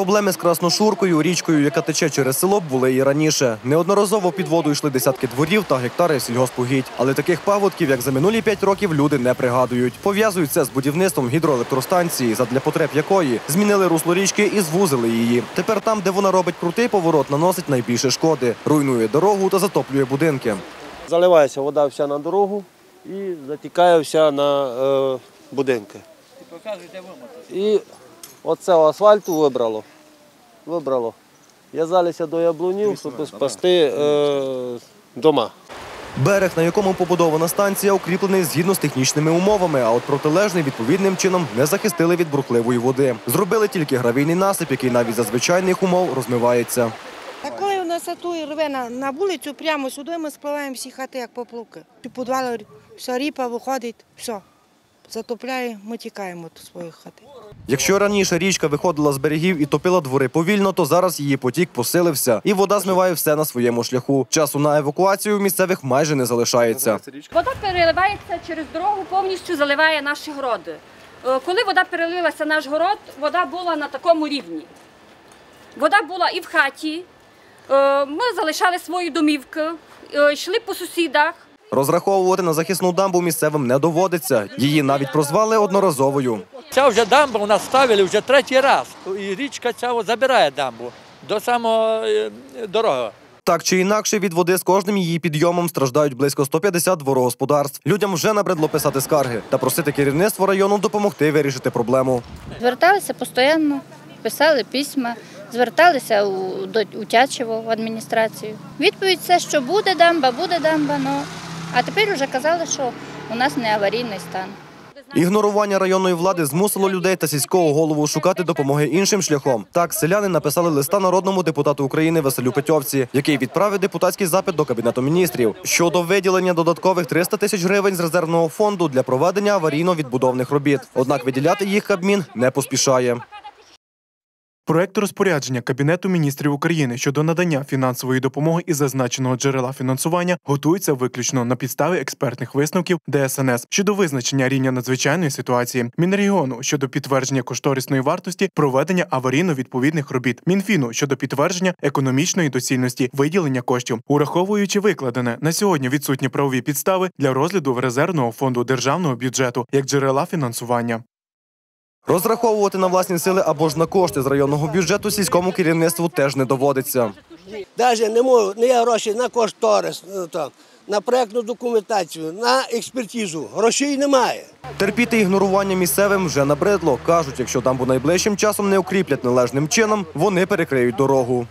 Проблеми з красношуркою, річкою, яка тече через село, були і раніше. Неодноразово під воду йшли десятки дворів та гектари сільгоспугідь. Але таких паводків, як за минулі п'ять років, люди не пригадують. Пов'язують це з будівництвом гідроелектростанції, задля потреб якої змінили русло річки і звузили її. Тепер там, де вона робить крутий поворот, наносить найбільше шкоди, руйнує дорогу та затоплює будинки. Заливається вода вся на дорогу і затікає вся на е, будинки. І оце асфальту вибрало. Вибрало. В'язалися до яблунів, щоб спасти е, дома. Берег, на якому побудована станція, укріплений згідно з технічними умовами, а от протилежний відповідним чином не захистили від бурхливої води. Зробили тільки гравійний насип, який навіть за звичайних умов розмивається. А коли у нас атує рве на, на вулицю, прямо сюди ми спливаємо всі хати, як поплуки. У підвалу вся ріпа виходить, все. Затопляє, ми тікаємо від своїх хати. Якщо раніше річка виходила з берегів і топила двори повільно, то зараз її потік посилився, і вода змиває все на своєму шляху. Часу на евакуацію в місцевих майже не залишається. Вода переливається через дорогу, повністю заливає наші городи. Е, Коли вода перелилася наш город, вода була на такому рівні. Вода була і в хаті. Е, Ми залишали свої домівки, е, йшли по сусідах. Розраховувати на захисну дамбу місцевим не доводиться. Її навіть прозвали одноразовою. Ця вже дамба у нас ставили вже третій раз. І річка ця забирає дамбу до самого е, дороги. Так чи інакше, від води з кожним її підйомом страждають близько 150 дворогосподарств. Людям вже набридло писати скарги та просити керівництво району допомогти вирішити проблему. Зверталися постійно, писали письма, зверталися у, до у Тячево в адміністрацію. Відповідь все, що буде дамба, буде дамба. Ну, а тепер вже казали, що у нас не аварійний стан. Ігнорування районної влади змусило людей та сільського голову шукати допомоги іншим шляхом. Так, селяни написали листа народному депутату України Василю Петьовці, який відправив депутатський запит до кабінету міністрів щодо виділення додаткових 300 тисяч гривень з резервного фонду для проведення аварійно-відбудовних робіт. Однак виділяти їх Кабмін не поспішає. Проект розпорядження Кабінету міністрів України щодо надання фінансової допомоги із зазначеного джерела фінансування готується виключно на підставі експертних висновків ДСНС щодо визначення рівня надзвичайної ситуації, Мінрегіону щодо підтвердження кошторисної вартості проведення аварійно-відповідних робіт, Мінфіну щодо підтвердження економічної доцільності виділення коштів, ураховуючи викладене на сьогодні відсутні правові підстави для розгляду резервного фонду державного бюджету як джерела фінансування. Розраховувати на власні сили або ж на кошти з районного бюджету сільському керівництву теж не доводиться. Навіть не можу, не є гроші на кошторис, ну, на проєктну документацію, на експертизу. Грошей немає. Терпіти ігнорування місцевим вже набридло. кажуть, якщо дамбу найближчим часом не укріплять належним чином, вони перекриють дорогу.